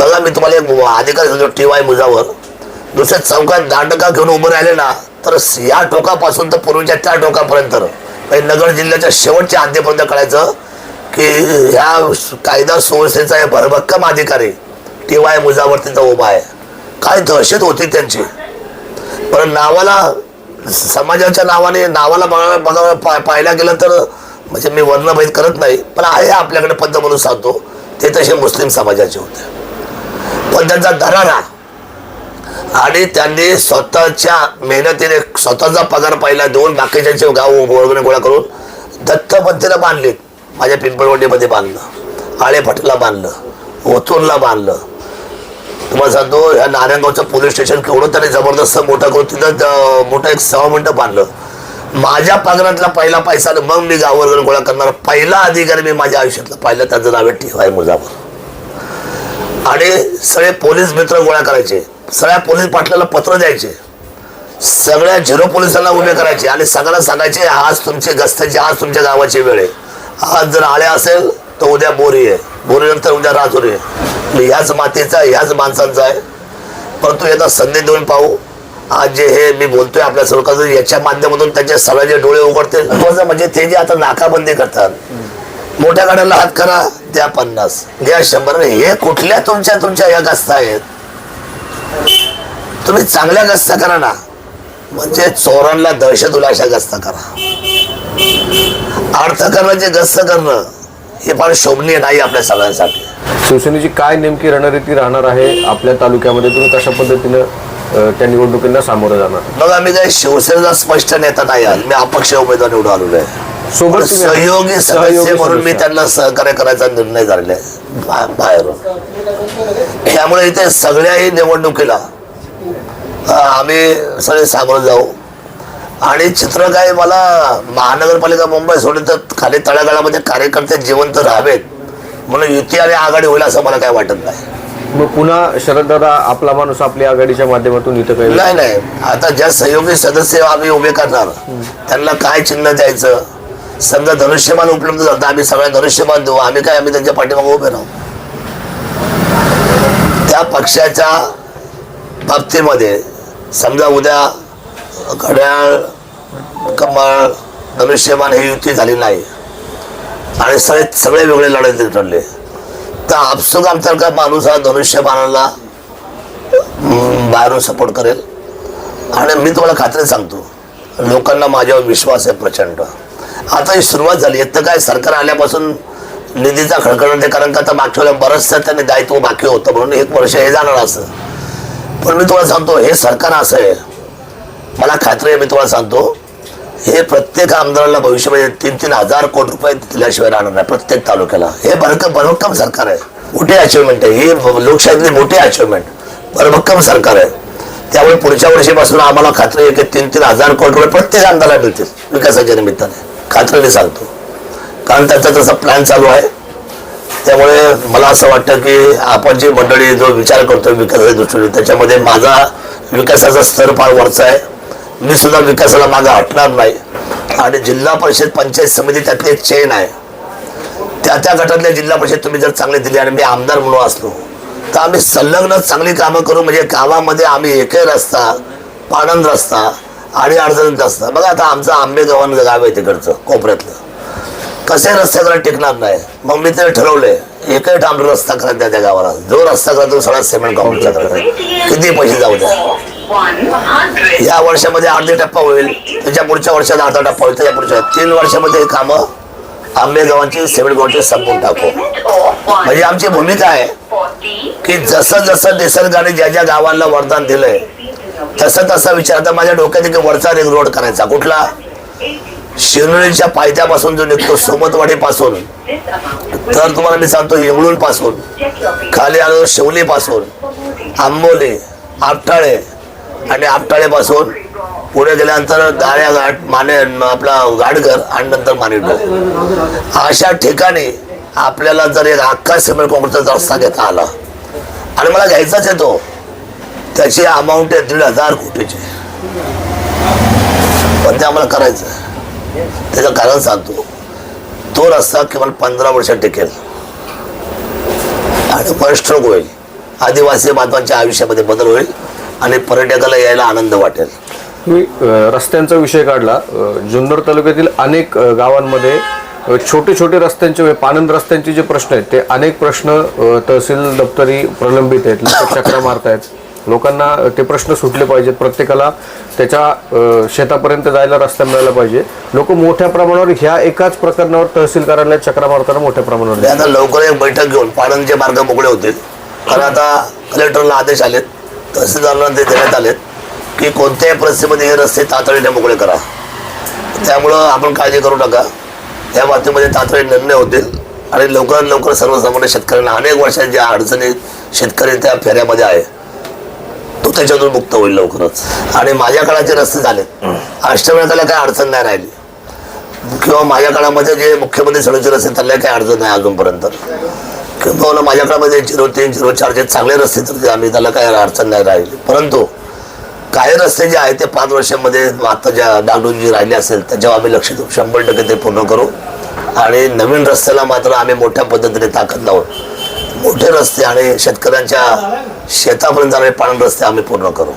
बघा मी तुम्हाला एक अधिकारी सांगतो टी वाय मुजावर. दुसऱ्या चौकात दांडका घेऊन उभं राहिले ना तर या टोकापासून तर पूर्वीच्या त्या टोकापर्यंत. म्हणजे नगर जिल्ह्याच्या शेवटच्या हद्दीपर्यंत कळायचं की ह्या कायदा सुव्यवस्थेचा हे भरभक्कम अधिकारी टी वाय मुजावर तिथं उभा आहे. काय दहशत होती त्यांची. पण नावाला समाजाच्या नावाने नावाला बघा पा- पाहायला गेलं तर म्हणजे मी वर्णभेद करत नाही पण आहे आपल्याकडे पद्ध म्हणून सांगतो ते तसे मुस्लिम समाजाचे होते. पण त्यांचा दरारा आणि त्यांनी स्वतःच्या मेहनतीने स्वतःचा पगार पाहिला दोन बाकीच्यांचे गाव वर्गणे गोळा करून दत्तपंथीला बांधले. माझ्या पिंपळवंडीमध्ये बांधलं. आळेभटला बांधलं. ओतूरला बांधलं. तुम्हाला सांगतो ह्या नारायणगावचं पोलीस स्टेशन केवढं त्याने जबरदस्त मोठा करून तिथं मोठं एक सहा मिनटं बांधलं. माझ्या पगारातला पहिला पैसा मग मी गावावर गोळा करणार. पहिला अधिकारी मी माझ्या आयुष्यातला पाहिलं त्याचं नाव आहे टी वाय मुजावर आणि सगळे पोलीस मित्र गोळा करायचे. सगळ्या पोलीस पाटलाला पत्र द्यायचे. सगळ्या झिरो पोलिसांना उभे करायचे आणि सगळ्यांना सांगायचे आज तुमचे गस्त्याचे आज तुमच्या गावाची वेळ आहे. आज जर आळ्या असेल तर उद्या बोरी आहे. बोरीनंतर उद्या राजुरी आहे. मी ह्याच मातीचा आहे, ह्याच माणसांचा आहे. परंतु याचा संधी देऊन पाहू. आज जे हे मी बोलतोय आपल्या सरकारचं याच्या माध्यमातून त्यांचे सगळ्याचे डोळे उघडतील. म्हणजे ते जे आता नाकाबंदी करतात मोठ्या गाड्याला हात करा द्या पन्नास. घ्या शंभर. हे कुठल्या तुमच्या तुमच्या या गस्ता आहेत? तुम्ही चांगल्या गस्ता करा ना. म्हणजे चोरांना दहशत उला अशा गस्ता करा अर्थकारणाचे गस्त करणं हे फार शोभनीय नाही आपल्या सगळ्यांसाठी. शिवसेनेची काय नेमकी रणनीती राहणार आहे आपल्या तालुक्यामध्ये? तुम्ही कशा पद्धतीनं त्या निवडणुकींना सामोरं जाणार? बघा मी काही शिवसेनेचा स्पष्ट नेता नाही मी अपक्ष उमेदवार निवडून आलेलो आहे. सोबत सहयोगी सदस्य सहयोगी म्हणून मी. त्यांना सहकार्य करायचा निर्णय झालेला आहे. बाहेरून. त्यामुळे इथे सगळ्याही निवडणुकीला आम्ही सगळे सामोरं जाऊ. आणि चित्र काय मला महानगरपालिका मुंबई सोडून तर खाली तळागाळामध्ये कार्यकर्ते जिवंत राहावेत म्हणून युती आणि आघाडी होईल असं मला काय वाटत नाही. मग पुन्हा शरददादा आपला माणूस आपल्या आघाडीच्या माध्यमातून इथं काही नाही नाही. आता ज्या सहयोगी सदस्य आम्ही उभे करणार त्यांना काय चिन्ह द्यायचं? समजा धनुष्यमान उपलब्ध झालं तर आम्ही सगळ्या धनुष्यमान देऊ. आम्ही काय आम्ही त्यांच्या पाठीमागे उभे राहू? त्या पक्षाच्या बाबतीमध्ये समजा उद्या घड्याळ कमळ धनुष्यमान ही युती झाली नाही आणि सगळे सगळे वेगळे लढत ठरले तर आपसुक आमचा माणूस हा धनुष्यबाणाला बाहेरून सपोर्ट करेल? आणि मी तुम्हाला खात्री सांगतो लोकांना माझ्यावर विश्वास आहे प्रचंड. आता ही सुरुवात झाली. येतं काय सरकार आल्यापासून निधीचा खडखड आहे कारण का आता मागच्या वेळेला बरंचसं त्यांनी दायित्व बाकी होतं म्हणून एक वर्ष हे जाणार असं. पण मी तुम्हाला सांगतो हे सरकार असं आहे. मला खात्री आहे मी तुम्हाला सांगतो हे प्रत्येक आमदाराला भविष्यामध्ये तीन तीन हजार कोटी रुपये दिल्याशिवाय राहणार नाही प्रत्येक तालुक्याला. हे भरकम भरभक्कम सरकार आहे. मोठी अचिव्हमेंट आहे. ही लोकशाहीतली मोठी अचिव्हमेंट भरभक्कम सरकार आहे. त्यामुळे पुढच्या वर्षीपासून आम्हाला खात्री आहे की तीन तीन हजार कोटी रुपये प्रत्येक आमदाराला मिळतील विकासाच्या निमित्ताने. खात्रीने सांगतो कारण त्याचा तसा प्लॅन चालू आहे. त्यामुळे मला असं वाटतं की आपण जी मंडळी जो विचार करतो विकासाच्या दृष्टीने त्याच्यामध्ये माझा विकासाचा स्तर फार वरचा आहे. मी सुद्धा विकासाला माझा हटणार नाही. आणि जिल्हा परिषद पंचायत समिती त्यातली एक चेन आहे. त्या त्या गटातल्या जिल्हा परिषद तुम्ही जर चांगले दिली आणि मी आमदार म्हणून असलो तर आम्ही संलग्न चांगली कामं करू म्हणजे गावामध्ये आम्ही एकही रस्ता पाणंद रस्ता आणि अडचणीत रस्ता बघा आता आमचं आंबेगावन गाव आहे तिकडचं कोपऱ्यातलं. कसे रस्त्याकडे टिकणार नाही. मग मी ते ठरवले एकही डांबर रस्ता करा त्या त्या गावाला. जो रस्ता करा तो सगळा सिमेंट कॉन्क्रीटचा करत किती पैसे जाऊ द्या. या वर्षामध्ये अर्धे टप्पा होईल. त्याच्या पुढच्या वर्षात अर्धा टप्पा होईल. त्याच्या पुढच्या तीन वर्षामध्ये हे कामं आंबेगावांची सिमेंट गावाची संपून टाकू. म्हणजे आमची भूमिका आहे की जसं जसं निसर्गाने ज्या ज्या गावांना वरदान दिलंय तसा तसा विचार. आता माझ्या डोक्यात एक वरचा रिंग रोड करायचा. कुठला? शिवनेरीच्या पायथ्यापासून जो निघतो सोमतवाडी पासून तर तुम्हाला मी सांगतो इंगळूणपासून खाली आलो शिवली पासून आंबोली आपटाळे आणि आपटाळे पासून पुढे गेल्यानंतर दाळ्या घाट माने आपला घाटघर आणि नंतर मानेडो. अशा ठिकाणी आपल्याला जर एक अख्खा सिमेंट कॉन्क्रीटचा रस्ता घेता आला. आणि मला घ्यायचाच येतो त्याची अमाऊंट आहे दीड हजार कोटीची. पण ते आम्हाला करायचं. आहे. त्याचं कारण सांगतो. तो रस्ता केवळ पंधरा वर्ष टिकेल. आणि परिश्रम होईल. आदिवासी बांधवांच्या आयुष्यामध्ये बदल होईल आणि पर्यटकाला यायला आनंद वाटेल. तुम्ही रस्त्यांचा विषय काढला. जुन्नर तालुक्यातील अनेक गावांमध्ये छोटे छोटे रस्त्यांचे म्हणजे पानंद रस्त्यांचे जे प्रश्न आहेत ते अनेक प्रश्न तहसील दप्तरी प्रलंबित आहेत चक्रा मारतायत. लोकांना ते प्रश्न सुटले पाहिजेत. प्रत्येकाला त्याच्या शेतापर्यंत जायला रस्ता मिळाला पाहिजे. लोक मोठ्या प्रमाणावर ह्या एकाच प्रकरणावर तहसील कार्यालयात चक्रा मारताना मोठ्या प्रमाणावर लवकर एक बैठक घेऊन पाणंदचे मार्ग मोकळे होतील. कारण आता कलेक्टरला आदेश आलेत तहसीलदारांना ते देण्यात आलेत की कोणत्याही परिस्थितीमध्ये हे रस्ते तातडीने मोकळे करा. त्यामुळं आपण काळजी करू नका. या बाबतीमध्ये तातडीने निर्णय होतील आणि लवकरात लवकर सर्वसामान्य शेतकऱ्यांना अनेक वर्षांच्या ज्या अडचणी शेतकरी त्या फेऱ्यामध्ये आहे. तो त्याच्यातून मुक्त होईल लवकरच. आणि माझ्या काळाचे रस्ते झालेत त्याला काही अडचण नाही राहिली. किंवा माझ्या काळामध्ये जे मुख्यमंत्री सडकचे रस्ते त्याला काही अडचण नाही अजूनपर्यंत. किंवा माझ्या काळामध्ये झिरो तीन झिरो चार जे चांगले रस्ते तर ते आम्ही त्याला काही अडचण नाही राहिली. परंतु काही रस्ते जे आहेत ते पाच वर्षामध्ये आता ज्या डागडून जी राहिली असेल त्याच्यावर आम्ही लक्ष देऊ. शंभर टक्के ते पूर्ण करू. आणि नवीन रस्त्याला मात्र आम्ही मोठ्या पद्धतीने ताकद लावून मोठे रस्ते आणि शेतकऱ्यांच्या शेतापर्यंत जाणारे पाणी रस्ते आम्ही पूर्ण करू.